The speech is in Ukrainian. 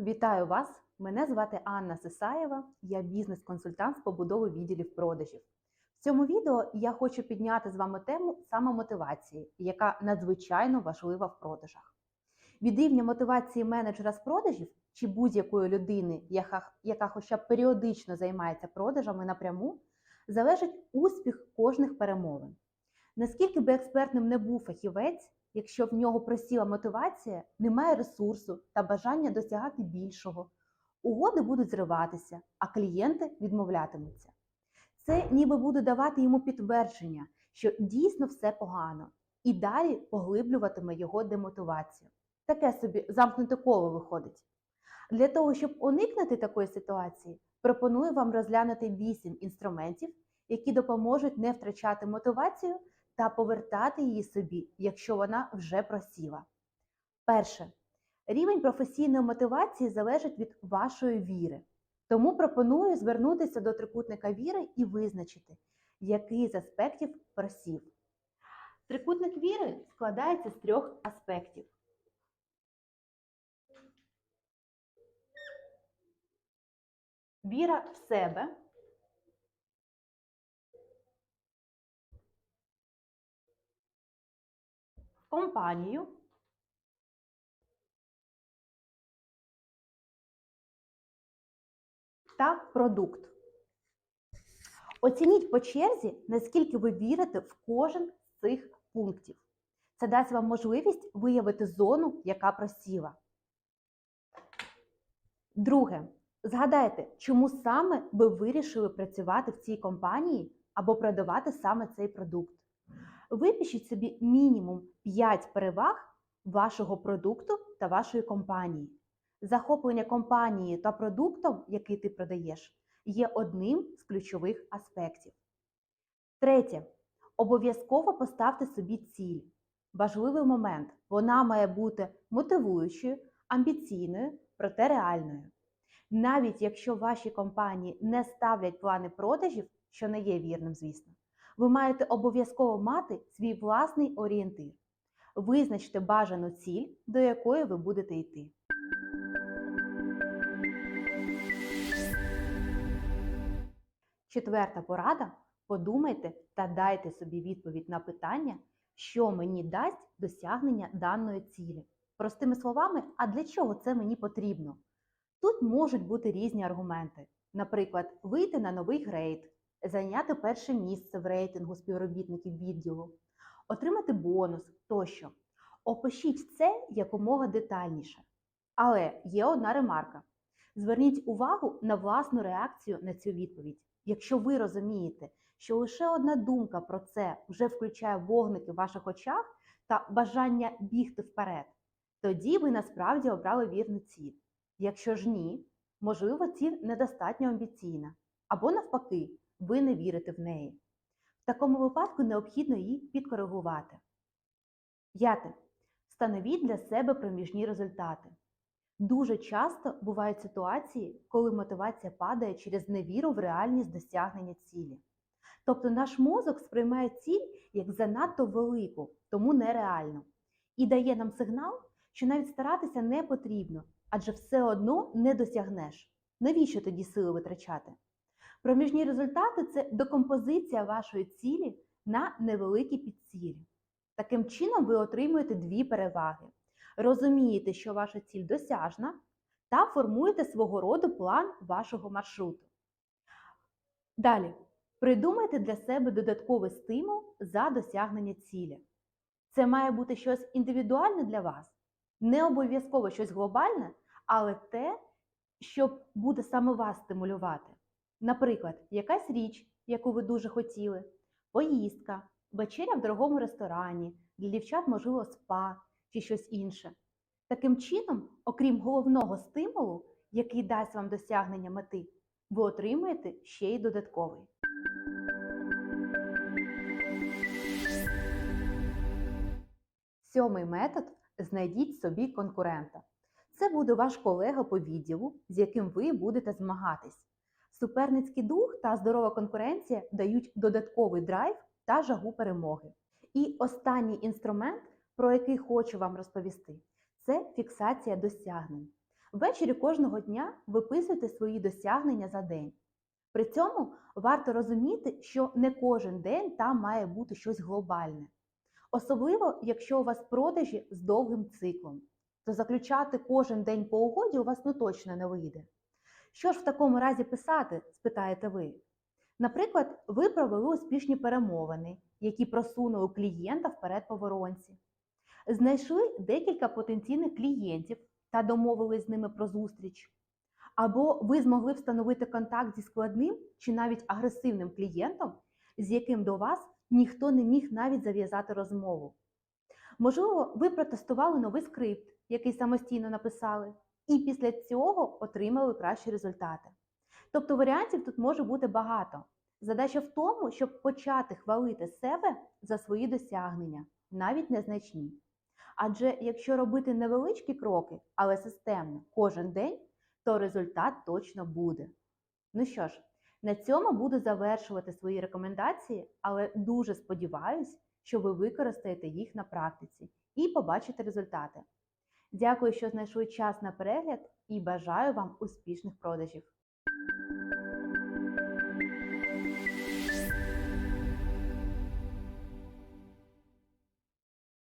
Вітаю вас! Мене звати Анна Сисаєва, я бізнес-консультант з побудови відділів продажів. В цьому відео я хочу підняти з вами тему самомотивації, яка надзвичайно важлива в продажах. Від рівня мотивації менеджера з продажів чи будь-якої людини, яка, яка хоча б періодично займається продажами напряму, залежить успіх кожних перемовин. Наскільки би експертним не був фахівець, якщо в нього просіла мотивація, немає ресурсу та бажання досягати більшого, угоди будуть зриватися, а клієнти відмовлятимуться. Це ніби буде давати йому підтвердження, що дійсно все погано, і далі поглиблюватиме його демотивацію. Таке собі замкнуте коло виходить. Для того, щоб уникнути такої ситуації, пропоную вам розглянути 8 інструментів, які допоможуть не втрачати мотивацію та повертати її собі, якщо вона вже просіла. Перше. Рівень професійної мотивації залежить від вашої віри. Тому пропоную звернутися до трикутника віри і визначити, який з аспектів просів. Трикутник віри складається з трьох аспектів. Віра в себе, компанію та продукт. Оцініть по черзі, наскільки ви вірите в кожен з цих пунктів. Це дасть вам можливість виявити зону, яка просіла. Друге. Згадайте, чому саме ви вирішили працювати в цій компанії або продавати саме цей продукт. Випишіть собі мінімум 5 переваг вашого продукту та вашої компанії. Захоплення компанії та продуктом, який ти продаєш, є одним з ключових аспектів. Третє. Обов'язково поставте собі ціль. Важливий момент. Вона має бути мотивуючою, амбіційною, проте реальною. Навіть якщо ваші компанії не ставлять плани продажів, що не є вірним, звісно, ви маєте обов'язково мати свій власний орієнтир. Визначте бажану ціль, до якої ви будете йти. Четверта порада. Подумайте та дайте собі відповідь на питання, що мені дасть досягнення даної цілі. Простими словами, а для чого це мені потрібно? Тут можуть бути різні аргументи. Наприклад, вийти на новий грейд, зайняти перше місце в рейтингу співробітників відділу, отримати бонус тощо. Опишіть це якомога детальніше. Але є одна ремарка: зверніть увагу на власну реакцію на цю відповідь. Якщо ви розумієте, що лише одна думка про це вже включає вогники в ваших очах та бажання бігти вперед, тоді ви насправді обрали вірну ціль. Якщо ж ні, можливо, ціль недостатньо амбіційна, або навпаки, ви не вірите в неї. В такому випадку необхідно її підкоригувати. П'яте. Встановіть для себе проміжні результати. Дуже часто бувають ситуації, коли мотивація падає через невіру в реальність досягнення цілі. Тобто наш мозок сприймає ціль як занадто велику, тому нереальну, і дає нам сигнал, що навіть старатися не потрібно, адже все одно не досягнеш. Навіщо тоді сили витрачати? Проміжні результати це декомпозиція вашої цілі на невеликі підцілі. Таким чином, ви отримуєте дві переваги. Розумієте, що ваша ціль досяжна, та формуєте свого роду план вашого маршруту. Далі, придумайте для себе додатковий стимул за досягнення цілі. Це має бути щось індивідуальне для вас, не обов'язково щось глобальне, але те, що буде саме вас стимулювати. Наприклад, якась річ, яку ви дуже хотіли, поїздка, вечеря в дорогому ресторані, для дівчат, можливо, спа чи щось інше. Таким чином, окрім головного стимулу, який дасть вам досягнення мети, ви отримаєте ще й додатковий. Сьомий метод знайдіть собі конкурента. Це буде ваш колега по відділу, з яким ви будете змагатись. Суперницький дух та здорова конкуренція дають додатковий драйв та жагу перемоги. І останній інструмент, про який хочу вам розповісти, це фіксація досягнень. Ввечері кожного дня виписуйте свої досягнення за день. При цьому варто розуміти, що не кожен день там має бути щось глобальне. Особливо, якщо у вас продажі з довгим циклом, то заключати кожен день по угоді у вас ну точно не вийде. Що ж в такому разі писати, спитаєте ви? Наприклад, ви провели успішні перемовини, які просунули клієнта вперед по воронці. Знайшли декілька потенційних клієнтів та домовились з ними про зустріч. Або ви змогли встановити контакт зі складним чи навіть агресивним клієнтом, з яким до вас ніхто не міг навіть зав'язати розмову. Можливо, ви протестували новий скрипт, який самостійно написали, і після цього отримали кращі результати. Тобто варіантів тут може бути багато. Задача в тому, щоб почати хвалити себе за свої досягнення, навіть незначні. Адже якщо робити невеличкі кроки, але системно кожен день, то результат точно буде. Ну що ж, на цьому буду завершувати свої рекомендації, але дуже сподіваюсь, що ви використаєте їх на практиці і побачите результати. Дякую, що знайшли час на перегляд і бажаю вам успішних продажів!